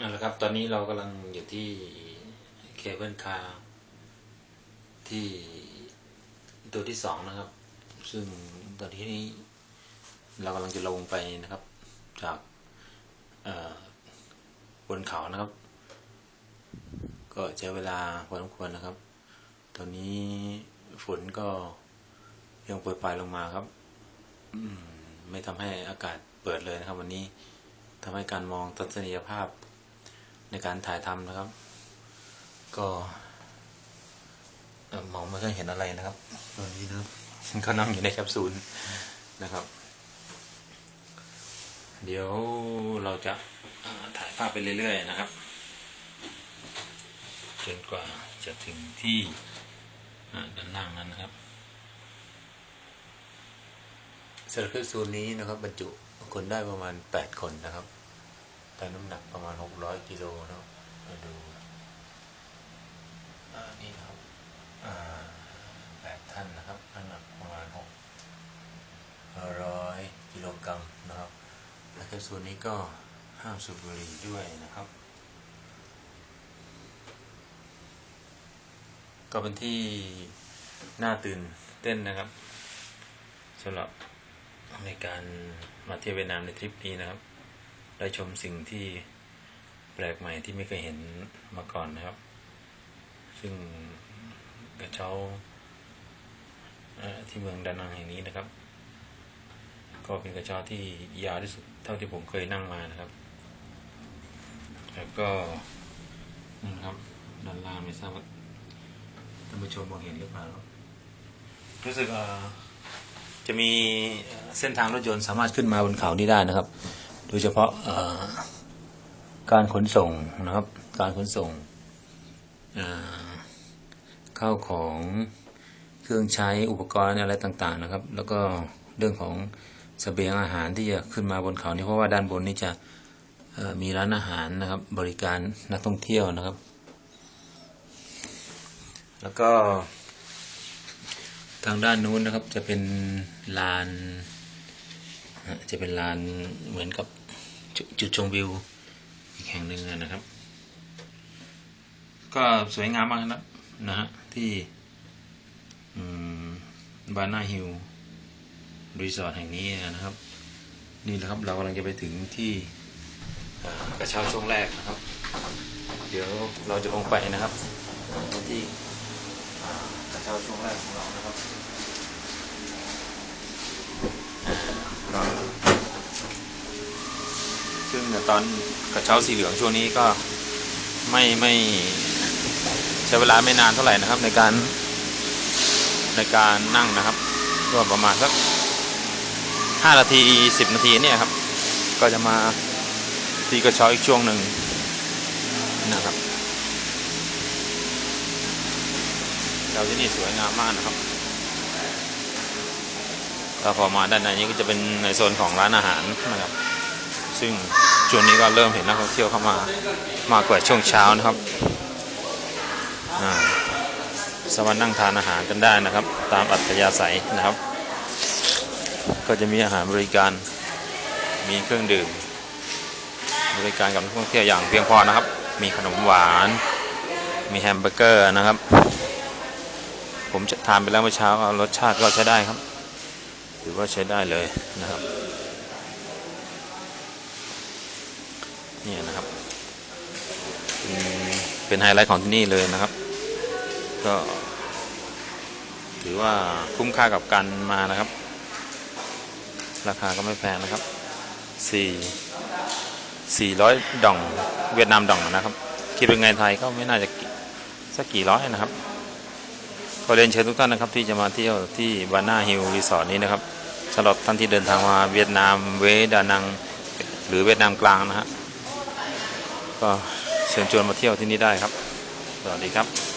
เอาละครับ ตอนนี้เรากำลังอยู่ที่เคเบิลคาร์ที่ตัวที่สองนะครับ ซึ่งตอนที่นี้เรากำลังจะลงไปนะครับ จากบนเขานะครับ ก็ใช้เวลาพอสมควรนะครับ ตอนนี้ฝนก็ยังโปรยปลายลงมาครับไม่ทำให้อากาศเปิดเลยนะครับ วันนี้ทำให้การมองทัศนียภาพ ในการถ่ายทำนะครับ ก็เอ่อมองไม่ค่อยเห็นอะไรนะครับตอนนี้นะครับเขานั่งอยู่ในแคปซูลนะครับ เดี๋ยวเราจะเอ่อถ่ายภาพไปเรื่อย ๆ นะครับจนกว่าจะถึงที่อ่าด้านล่างนั้นนะครับสำหรับเครื่องซูนนี้นะครับ บรรจุคนได้ประมาณ 8 คนนะครับ แต่น้ำหนักประมาณ600กิโลนะครับมาดูอ่านี่ครับแปดท่านนะครับน้ำหนักประมาณ6ร้อยกิโลกรัมนะครับและเครื่องซูนนี้ก็ห้ามสูบบุหรี่ด้วยนะครับ ก็เป็นที่น่าตื่นเต้นนะครับสำหรับในการมาเที่ยวเวียดนามในทริปนี้นะครับ ได้ชมสิ่งที่แปลกใหม่ที่ไม่เคยเห็นมาก่อนนะครับ ซึ่งกระเช้าที่เมืองดานังแห่งนี้นะครับ ก็เป็นกระเช้าที่ยาวที่สุดเท่าที่ผมเคยนั่งมานะครับ แล้วก็นะครับด้านล่างไม่ทราบว่าท่านผู้ชมมองเห็นหรือเปล่ารู้สึกจะมีเส้นทางรถยนต์สามารถขึ้นมาบนเขานี้ได้นะครับ โดยเฉพาะการขนส่งนะครับ การขนส่งเข้าวของเครื่องใช้อุปกรณ์อะไรต่างๆนะครับ แล้วก็เรื่องของเสบียงอาหารที่จะขึ้นมาบนเขานี้เพราะว่าด้านบนนี้จะมีร้านอาหารนะครับ บริการนักท่องเที่ยวนะครับ แล้วก็ ทางด้านนู้นนะครับจะเป็นลานจะเป็นลานเหมือนกับ จุดชมวิวอีกแห่งหนึ่งนะครับ ก็สวยงามมากนะนะฮะที่บานาฮิลรีสอร์ทแห่งนี้นะครับ นี่แหละครับเรากำลังจะไปถึงที่กระเช้าช่วงแรกนะครับ เดี๋ยวเราจะลงไปนะครับ ที่กระเช้าช่วงแรกของเรานะครับ ซึ่งตอนกระเช้าสีเหลืองช่วงนี้ก็ไม่ไม่ใช้เวลาไม่นานเท่าไหร่นะครับ ในการในการนั่งนะครับก็ประมาณสักห้านาทีสิบนาทีเนี่ยครับ ก็จะมาที่กระเช้าอีกช่วงหนึ่งนะครับเราที่นี่สวยงามมากนะครับแล้วพอมาด้านในนี้ก็จะเป็นในโซนของร้านอาหารนะครับ ซึ่งช่วงนี้ก็เริ่มเห็นนักท่องเที่ยวเข้ามามากกว่าช่วงเช้านะครับสามารถนั่งทานอาหารกันได้นะครับ ตามอัธยาศัยนะครับ ก็จะมีอาหารบริการมีเครื่องดื่ม บริการกับนักท่องเที่ยวอย่างเพียงพอนะครับ มีขนมหวาน มีแฮมเบอร์เกอร์นะครับ ผมจะทานไปแล้วเมื่อเช้ารสชาติก็ใช้ได้ครับ ถือว่าใช้ได้เลยนะครับ นี่นะครับ เป็นไฮไลท์ของที่นี่เลยนะครับ ก็ถือว่าคุ้มค่ากับการมานะครับ ราคาก็ไม่แพงนะครับสี่สี่ร้อยดองเวียดนามดองนะครับ คิดเป็นเงินไทยก็ไม่น่าจะสักกี่ร้อยนะครับขอเรียนเชิญทุกท่านนะครับที่จะมาเที่ยวที่บาน่าฮิลรีสอร์ทนี้นะครับสำหรับท่านที่เดินทางมาเวียดนามเวดานัง หรือเวียดนามกลางนะฮะ ก็เชิญชวนมาเที่ยวที่นี่ได้ครับ สวัสดีครับ